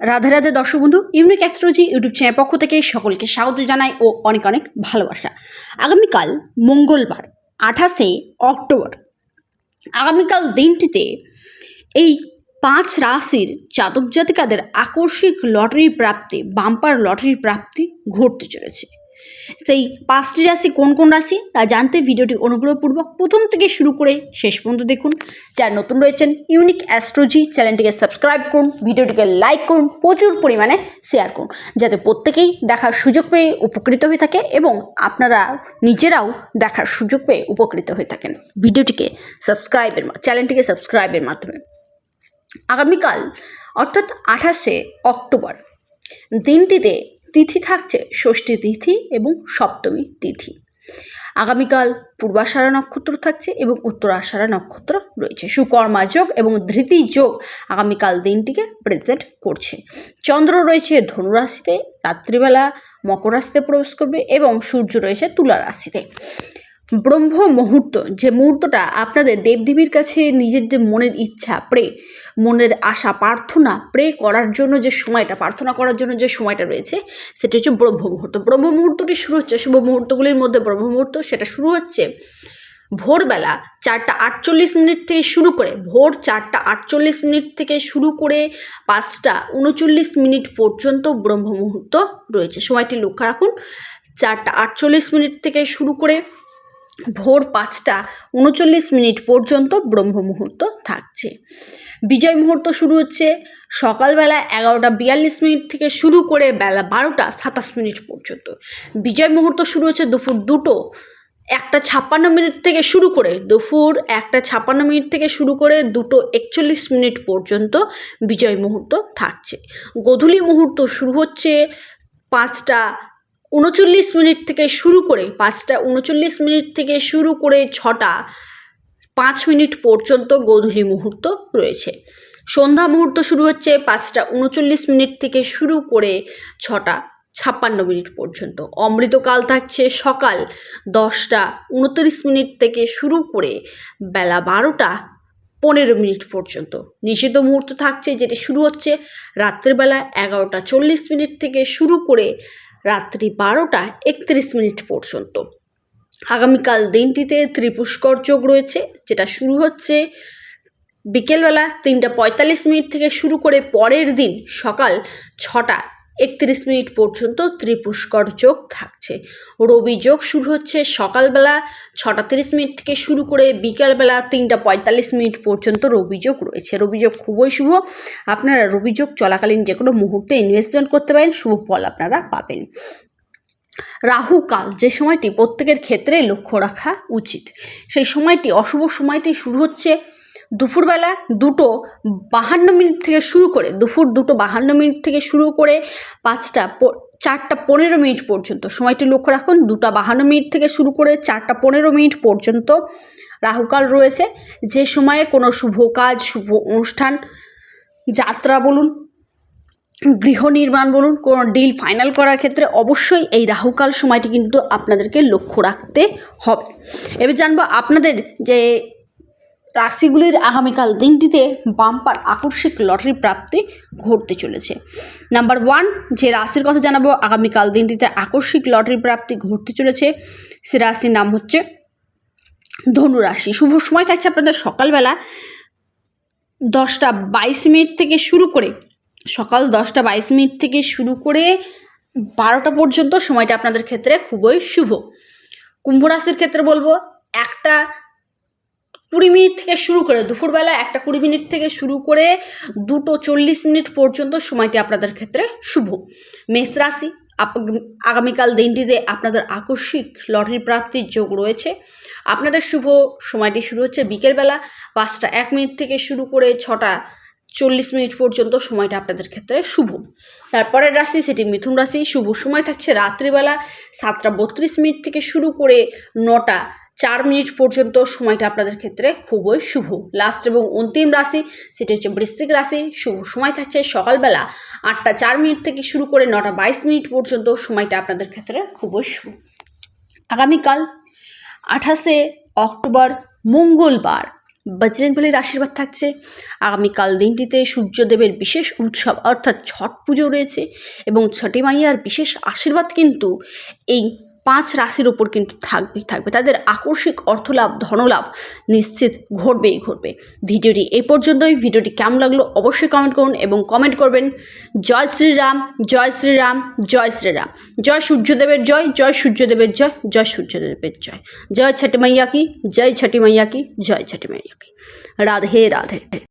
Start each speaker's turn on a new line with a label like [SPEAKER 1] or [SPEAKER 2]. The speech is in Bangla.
[SPEAKER 1] রাধে রাধে দর্শক বন্ধু ইউনিক অ্যাস্ট্রোলজি ইউটিউব চ্যানেল পক্ষ থেকে সকলকে স্বাগত জানাই ও অনেক অনেক ভালোবাসা। আগামীকাল মঙ্গলবার, আঠাশে অক্টোবর। আগামীকাল দিনটিতে এই পাঁচ রাশির জাতক জাতিকাদের আকস্মিক লটারি প্রাপ্তি, বাম্পার লটারি প্রাপ্তি ঘটতে চলেছে। সেই পাঁচটি রাশি কোন কোন রাশি তা জানতে ভিডিওটি অনুগ্রহপূর্বক প্রথম থেকে শুরু করে শেষ পর্যন্ত দেখুন। যারা নতুন রয়েছেন, ইউনিক অ্যাস্ট্রোজি চ্যানেলটিকে সাবস্ক্রাইব করুন, ভিডিওটিকে লাইক করুন, প্রচুর পরিমাণে শেয়ার করুন, যাতে প্রত্যেকেই দেখার সুযোগ পেয়ে উপকৃত হয়ে থাকে এবং আপনারা নিজেরাও দেখার সুযোগ পেয়ে উপকৃত হয়ে থাকেন। ভিডিওটিকে সাবস্ক্রাইবের চ্যানেলটিকে সাবস্ক্রাইবের মাধ্যমে। আগামীকাল, অর্থাৎ আঠাশে অক্টোবর, দিনটিতে তিথি থাকছে ষষ্ঠী তিথি এবং সপ্তমী তিথি। আগামীকাল পূর্বাষাঢ়া নক্ষত্র থাকছে এবং উত্তরাষাঢ়া নক্ষত্র রয়েছে। সুকর্মা যোগ এবং ধৃতি যোগ আগামীকাল দিনটিকে প্রেজেন্ট করছে। চন্দ্র রয়েছে ধনুরাশিতে, রাত্রিবেলা মকর রাশিতে প্রবেশ করবে এবং সূর্য রয়েছে তুলা রাশিতে। ব্রহ্ম মুহূর্ত যে মুহূর্তটা আপনাদের দেবদেবীর কাছে নিজের যে মনের ইচ্ছা, প্রে, মনের আশা, প্রার্থনা, প্রে করার জন্য যে সময়টা, প্রার্থনা করার জন্য যে সময়টা রয়েছে, সেটা হচ্ছে ব্রহ্ম মুহূর্ত ব্রহ্ম মুহূর্তটি শুরু হচ্ছে, শুভ মুহূর্তগুলির মধ্যে ব্রহ্ম মুহূর্ত সেটা শুরু হচ্ছে ভোরবেলা চারটা আটচল্লিশ মিনিট থেকে শুরু করে, ভোর চারটা আটচল্লিশ মিনিট থেকে শুরু করে পাঁচটা উনচল্লিশ মিনিট পর্যন্ত ব্রহ্ম মুহূর্ত রয়েছে। সময়টি লক্ষ্য রাখুন, চারটা আটচল্লিশ মিনিট থেকে শুরু করে ভোর পাঁচটা উনচল্লিশ মিনিট পর্যন্ত ব্রহ্ম মুহূর্ত থাকছে। বিজয় মুহূর্ত শুরু হচ্ছে সকালবেলা এগারোটা বিয়াল্লিশ মিনিট থেকে শুরু করে বেলা বারোটা সাতাশ মিনিট পর্যন্ত। বিজয় মুহূর্ত শুরু হচ্ছে দুপুর দুটো একটা ছাপ্পান্ন মিনিট থেকে শুরু করে দুপুর একটা ছাপ্পান্ন মিনিট থেকে শুরু করে দুটো একচল্লিশ মিনিট পর্যন্ত বিজয় মুহূর্ত থাকছে। গোধূলি মুহূর্ত শুরু হচ্ছে পাঁচটা উনচল্লিশ মিনিট থেকে শুরু করে পাঁচটা, উনচল্লিশ মিনিট থেকে শুরু করে ছটা, পাঁচ মিনিট পর্যন্ত গোধূলি মুহূর্ত রয়েছে। সন্ধ্যা মুহূর্ত শুরু হচ্ছে পাঁচটা, উনচল্লিশ মিনিট থেকে শুরু করে ছটা, ছাপ্পান্ন মিনিট পর্যন্ত। অমৃতকাল থাকছে সকাল দশটা, উনত্রিশ মিনিট থেকে শুরু করে বেলা বারোটা, পনেরো মিনিট পর্যন্ত। নিষিদ্ধ মুহূর্ত থাকছে যেটি শুরু হচ্ছে রাত্রিবেলা এগারোটা চল্লিশ মিনিট থেকে শুরু করে রাত্রি বারোটা একত্রিশ মিনিট পর্যন্ত। আগামীকাল দিনটিতে ত্রিপুষ্কর যোগ রয়েছে, যেটা শুরু হচ্ছে বিকেলবেলা তিনটা পঁয়তাল্লিশ মিনিট থেকে শুরু করে পরের দিন সকাল ছটা একত্রিশ মিনিট পর্যন্ত ত্রিপুষ্কর যোগ থাকছে। রবি যোগ শুরু হচ্ছে সকালবেলা ছটা তিরিশ মিনিট থেকে শুরু করে বিকালবেলা তিনটা পঁয়তাল্লিশ মিনিট পর্যন্ত রবি যোগ রয়েছে। রবি যোগ খুবই শুভ। আপনারা রবি যোগ চলাকালীন যে কোনো মুহূর্তে ইনভেস্টমেন্ট করতে পারেন। শুভ ফল আপনারা পাবেন। রাহু কাল যে সময়টি প্রত্যেকের ক্ষেত্রে লক্ষ্য রাখা উচিত। সেই সময়টি, অশুভ সময়টি শুরু হচ্ছে দুপুরবেলা দুটো বাহান্ন মিনিট থেকে শুরু করে, দুপুর দুটো বাহান্ন মিনিট থেকে শুরু করে পাঁচটা চারটা পনেরো মিনিট পর্যন্ত, সময়টি লক্ষ্য রাখুন, দুটা বাহান্ন মিনিট থেকে শুরু করে চারটা পনেরো মিনিট পর্যন্ত রাহুকাল রয়েছে। যে সময়ে কোনো শুভ কাজ, শুভ অনুষ্ঠান, যাত্রা বলুন, গৃহ নির্মাণ বলুন, কোনো ডিল ফাইনাল করার ক্ষেত্রে অবশ্যই এই রাহুকাল সময়টি কিন্তু আপনাদেরকে লক্ষ্য রাখতে হবে। এবার জানব আপনাদের যে রাশিগুলির আগামীকাল দিনটিতে বাম্পার আকস্মিক লটারি প্রাপ্তি ঘটতে চলেছে। নাম্বার ওয়ান, যে রাশির কথা জানাব, আগামীকাল দিনটিতে আকস্মিক লটারি প্রাপ্তি ঘটতে চলেছে। সে রাশির নাম হচ্ছে ধনু রাশি। শুভ সময় থাকছে আপনাদের সকালবেলা দশটা বাইশ মিনিট থেকে শুরু করে, সকাল দশটা বাইশ মিনিট থেকে শুরু করে বারোটা পর্যন্ত সময়টা আপনাদের ক্ষেত্রে খুবই শুভ। কুম্ভ রাশির ক্ষেত্রে বলব, একটা কুড়ি মিনিট থেকে শুরু করে দুপুরবেলা একটা কুড়ি মিনিট থেকে শুরু করে দুটো চল্লিশ মিনিট পর্যন্ত সময়টি আপনাদের ক্ষেত্রে শুভ। মেষ রাশি আগামীকাল দিনটিতে আপনাদের আকস্মিক লটারি প্রাপ্তির যোগ রয়েছে। আপনাদের শুভ সময়টি শুরু হচ্ছে বিকেলবেলা পাঁচটা এক মিনিট থেকে শুরু করে ছটা চল্লিশ মিনিট পর্যন্ত সময়টা আপনাদের ক্ষেত্রে শুভ। তারপরের রাশি সেটি মিথুন রাশি, শুভ সময় থাকছে রাত্রিবেলা সাতটা বত্রিশ মিনিট থেকে শুরু করে নটা চার মিনিট পর্যন্ত সময়টা আপনাদের ক্ষেত্রে খুবই শুভ। লাস্ট এবং অন্তিম রাশি, সেটি হচ্ছে বৃশ্চিক রাশি, শুভ সময় থাকছে সকালবেলা আটটা চার মিনিট থেকে শুরু করে নটা বাইশ মিনিট পর্যন্ত সময়টা আপনাদের ক্ষেত্রে খুবই শুভ। আগামীকাল আঠাশে অক্টোবর, মঙ্গলবার বজরংবলির আশীর্বাদ থাকছে। আগামীকাল দিনটিতে সূর্যদেবের বিশেষ উৎসব অর্থাৎ ছট পুজো রয়েছে এবং ছটি মাইয়ার বিশেষ আশীর্বাদ কিন্তু এই পাঁচ রাশির ওপর কিন্তু থাকবেই থাকবে। তাদের আকস্মিক অর্থলাভ, ধনলাভ নিশ্চিত ঘটবেই ঘটবে। ভিডিওটি এই পর্যন্তই। ভিডিওটি কেমন লাগল অবশ্যই কমেন্ট করুন এবং কমেন্ট করবেন, জয় শ্রীরাম জয় শ্রীরাম জয় শ্রীরাম। জয় সূর্যদেবের জয় জয় সূর্যদেবের জয় জয় সূর্যদেবের জয়। জয় ছটি মাইয়া কি জয় ছটি মাইয়া কি জয় ছটি মাইয়া কি রাধে রাধে।